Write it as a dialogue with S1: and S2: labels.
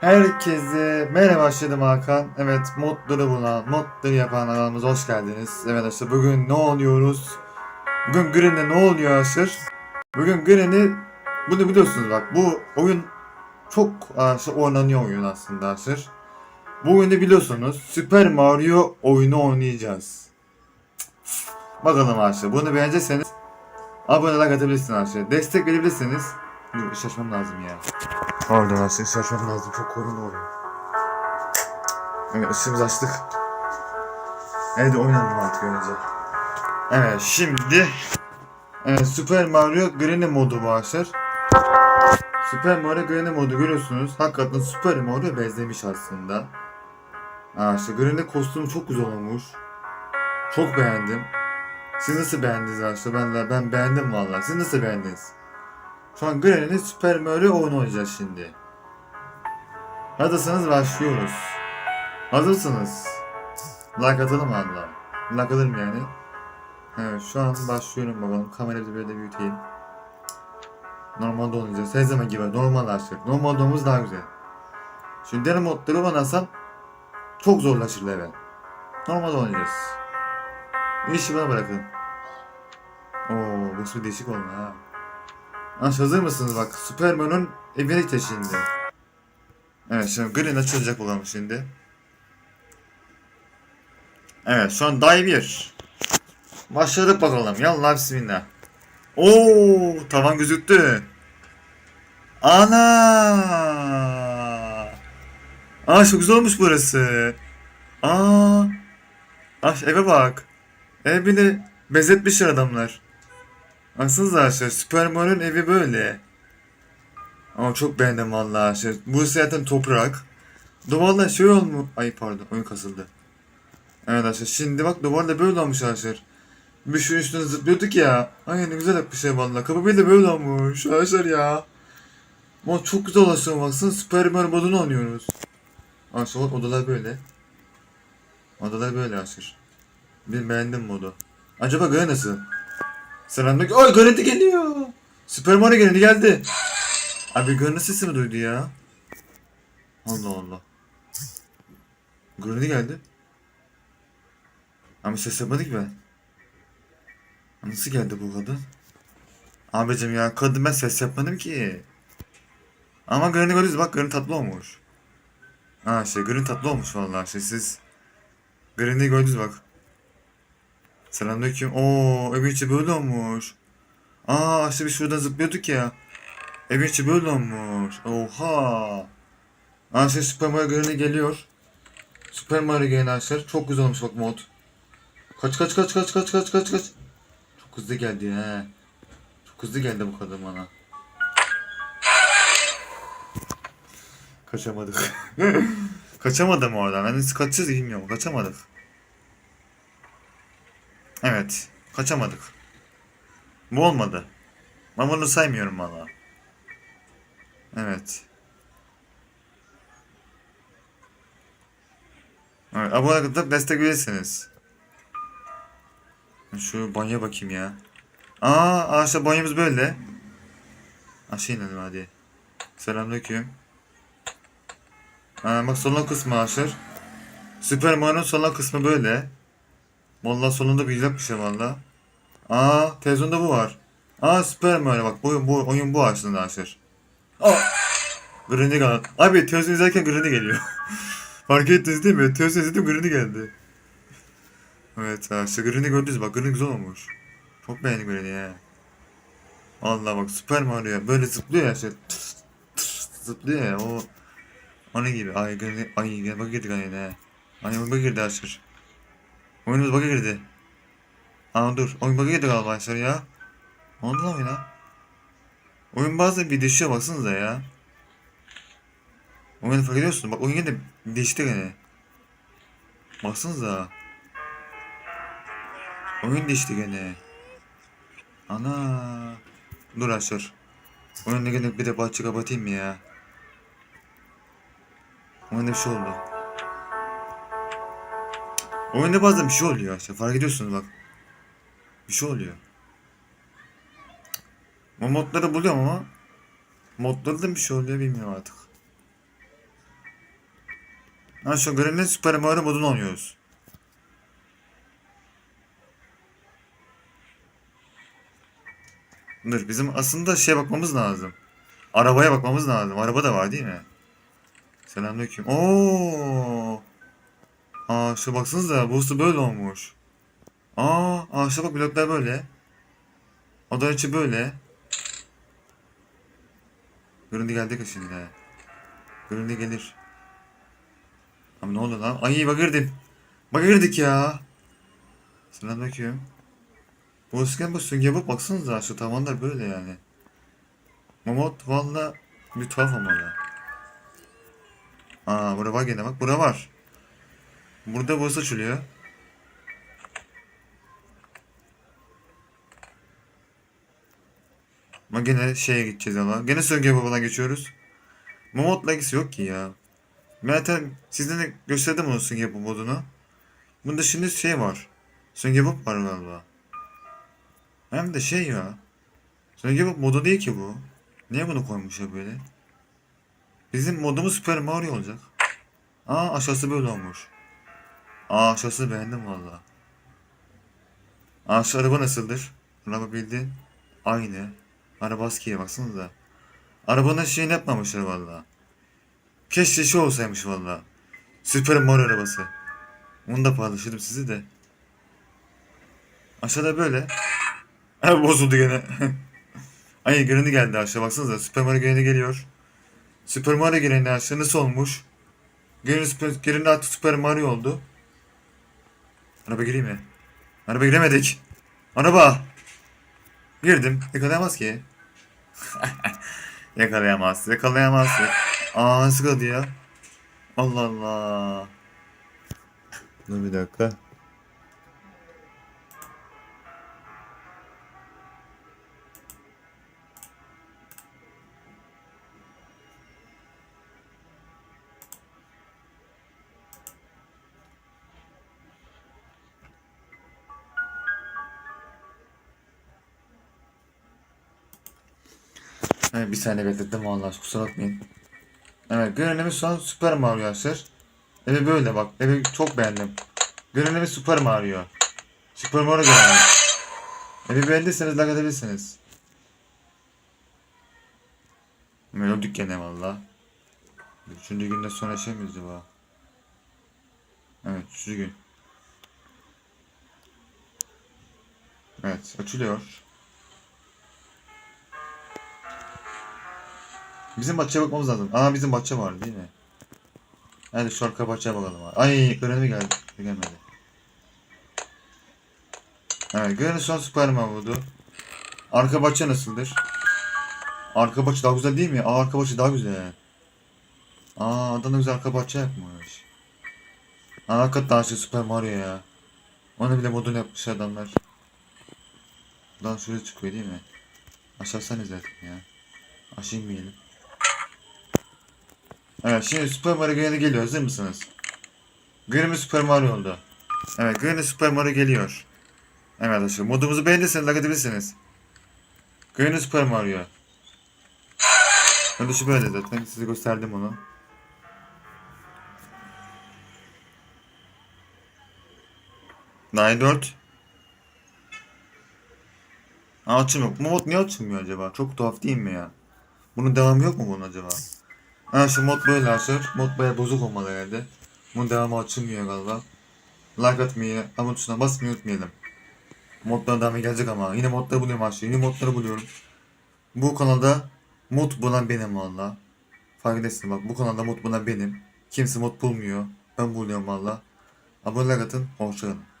S1: Herkese merhaba başladım Hakan. Evet modları bulan, modları yapan aramıza hoş geldiniz. Evet arkadaşlar bugün ne oluyoruz? Bugün Green'de ne oluyor Aşır? Bugün Green'i bunu biliyorsunuz bak bu oyun çok aşırı oynanıyor oyun aslında Aşır. Bu oyunu biliyorsunuz Super Mario oyunu oynayacağız. Bakalım Aşır bunu beğenecekseniz abone like atabilirsiniz Aşır. Destek verebilirsiniz. Dur şaşmam lazım ya. Pardon aslında şaşmam lazım. Çok korun oluyor. Evet ışığımızı açtık. Hadi oynayalım artık önce. Evet şimdi evet, Super Mario Granny modu başlar. Super Mario Granny modu görüyorsunuz. Hakikaten Super Mario benzemiş aslında. Aa işte Granny kostümü çok güzel olmuş. Çok beğendim. Siz nasıl beğendiniz arkadaşlar? Ben, ben beğendim vallahi. Siz nasıl beğendiniz? Şu an Granny'nin Super Mario oyunu oynayacağız şimdi. Hazırsanız başlıyoruz. Hazırsınız. Like atalım valla. Like atalım yani. Evet şu an başlıyorum bakalım. Kamerayı böyle büyüteyim. Normalde oynayacağız. Her zaman gibi normal açtık. Normal olduğumuz daha güzel. Şimdi denem modları oynasam çok zorlaşır level. Normalde oynayacağız. İşi bana bırakın. Oo, bu değişik oldu ha. Aş hazır mısınız bak Superman'ın gideceğiz şimdi. Evet şimdi Green açılacak bakalım şimdi. Evet şu an day 1. Başladık bakalım yallah bismillah. Oo tavan gözüktü. Ana. Aa çok güzel olmuş burası. Aa. Aş eve bak. Ev bile benzetmişler adamlar. Baksanıza arkadaşlar Super Mario'nun evi böyle. Ama çok beğendim vallahi arkadaşlar. Burası zaten toprak. Duvarlar şey olmu... Ay pardon oyun kasıldı. Evet arkadaşlar şimdi bak duvarda böyle olmuş arkadaşlar. Bir şunun üstüne zıplıyorduk ya. Ay ne güzel yapmışlar vallahi. Kapı bir de böyle olmuş arkadaşlar ya. Ama çok güzel ulaşıyor baksana Super Mario modunu oynuyoruz. Arkadaşlar odalar böyle. Odalar böyle arkadaşlar. Bir beğendim modu. Acaba göre nasıl? Selamünaleyküm. Ay görüntü geliyor. Süper Mario görüntü geldi. Abi görüntü sesi mi duydu ya? Allah Allah. Görüntü geldi. Ama ses yapmadık ben. Nasıl geldi bu kadın? Abicim ya kadın ben ses yapmadım ki. Ama görüntü görüyoruz bak görüntü tatlı olmuş. Ha şey görüntü tatlı olmuş vallahi şey siz. Görüntüyü gördünüz bak. Selamünaleyküm. Oo, evin içi böyle olmuş. Aa, işte biz şuradan zıplıyorduk ya. Evin içi böyle olmuş. Oha. Aa, Super Mario Granny geliyor. Super Mario Granny arkadaşlar. Çok güzel olmuş bak mod. Kaç kaç kaç kaç kaç kaç kaç kaç. Çok hızlı geldi he. Çok hızlı geldi bu kadın bana. Kaçamadık. Kaçamadım oradan. Ben nasıl kaçacağız bilmiyorum. Kaçamadık. Evet. Kaçamadık. Bu olmadı. Bunu saymıyorum valla. Evet. Evet, abone olup destek verirsiniz. Şu banyoya bakayım ya. Aa, ağaçta banyomuz böyle. Aşağı inelim hadi. Selamünaleyküm. Aa, bak sonuna kısmı aşır. Süper Mario'nun sonuna kısmı böyle. Vallahi sonunda bir bir şey valla. Aa televizyonda bu var. Aa Süper Mario bak bu, bu oyun bu aslında arkadaşlar. Aa Granny. Abi televizyon izlerken Granny geliyor. Fark ettiniz değil mi? Televizyon izledim Granny geldi. Evet arkadaşlar Granny gördünüz bak Granny güzel olmuş. Çok beğendim Granny'i ya. Vallahi bak Süper Mario böyle zıplıyor ya şey. Zıplıyor ya o. Onun gibi. Ay Granny. Ay bak girdi Granny'ne. Ay bak girdi arkadaşlar. Oyunumuz bug'a girdi. Aa dur. Oyun bug'a girdi galiba arkadaşlar ya. Ne oldu lan oyuna? Oyun bazen bir değişiyor baksanıza ya. Oyunu fark ediyorsun. Bak oyun yine değişti gene. Baksanıza. Oyun değişti gene. Ana. Dur arkadaşlar. Oyunda gene bir de bahçe kapatayım mı ya? Oyunda bir şey oldu. Oyunda bazen bir şey oluyor işte fark ediyorsunuz bak. Bir şey oluyor. O modları buluyorum ama modları da bir şey oluyor bilmiyorum artık. Ha şu Granny'nin Super Mario modunu oynuyoruz. Dur bizim aslında şeye bakmamız lazım. Arabaya bakmamız lazım. Araba da var değil mi? Selamünaleyküm. Oo. Aa şu baksanıza burası böyle olmuş. Aa, şu bak bloklar böyle. Oda içi böyle. Göründü geldik şimdi. Göründü gelir. Abi ne oldu lan? Ay bak girdim. Bak girdik ya. Selamünaleyküm. Bu ısken bu sünger bak baksanıza şu tavanlar böyle yani. Mamot valla bir tuhaf ama ya. Aa burada var gene bak burada var. Burada boss açılıyor. Ama gene şeye gideceğiz ama. Gene Sünger Baba'dan geçiyoruz. Mamot'la ilgisi yok ki ya. Zaten sizden de gösterdim onu Sünger Baba modunu. Bunda şimdi şey var. Sünger Bob var galiba. Hem de şey ya. Sünger Bob modu değil ki bu. Niye bunu koymuşlar böyle? Bizim modumuz Super Mario olacak. Aa aşağısı böyle olmuş. Aa aşağısı beğendim valla. Aa şu araba nasıldır? Araba bildiğin aynı. Araba askiye baksanıza. Arabanın şeyini yapmamışlar valla. Keşke şey olsaymış valla. Super Mario arabası. Onu da paylaşırım sizi de. Aşağıda böyle. Ha bozuldu gene. Ay Granny geldi aşağı baksanıza. Super Mario Granny geliyor. Super Mario Granny aşağı nasıl olmuş? Granny, Super, Granny artık Super Mario oldu. Araba gireyim mi? Araba giremedik. Araba. Girdim. Yakalayamaz ki. yakalayamaz. Yakalayamaz. Aa nasıl kaldı ya? Allah Allah. Dur bir dakika. Evet, bir saniye beklettim vallahi kusura bakmayın. Evet görünümü şu an Super Mario arkadaşlar. Evi böyle bak. Evi çok beğendim. Görünümü Super Mario. Super Mario görünümü. Evi beğendiyseniz like atabilirsiniz. Melodik gene valla. Üçüncü günden sonra şey mi acaba? Evet üçüncü gün. Evet açılıyor. Bizim bahçeye bakmamız lazım. Aa bizim bahçe var değil mi? Hadi şu arka bahçeye bakalım. Ay Granny geldi. Gelmedi. Evet Granny son Superman vurdu. Arka bahçe nasıldır? Arka bahçe daha güzel değil mi? Aa arka bahçe daha güzel. Aa adam da güzel arka bahçe yapmış. Aa hakikaten şey Super Mario ya. Onu bile modunu yapmış adamlar. Buradan şuraya çıkıyor değil mi? Aşağı sen zaten ya. Aşağı inmeyelim. Evet şimdi Super Mario Granny geliyor. Hazır mısınız? Granny Super Mario. Evet Granny Super Mario geliyor. Evet arkadaşlar modumuzu beğendiyseniz like atabilirsiniz. Granny Super Mario. Şu böyle zaten size gösterdim onu. Nine 4. Aa, açılmıyor. Bu mod niye açılmıyor acaba? Çok tuhaf değil mi ya? Bunun devamı yok mu bunun acaba? Ha şu mod böyle arkadaşlar. Mod baya bozuk olmalı herhalde. Bunun devamı açılmıyor galiba. Like atmayı, abone tuşuna basmayı unutmayalım. Modların devamı gelecek ama. Yine modları buluyorum arkadaşlar. Yine modları buluyorum. Bu kanalda mod bulan benim valla. Farkındayısın bak bu kanalda mod bulan benim. Kimse mod bulmuyor. Ben buluyorum valla. Abone like atın. Hoşçakalın.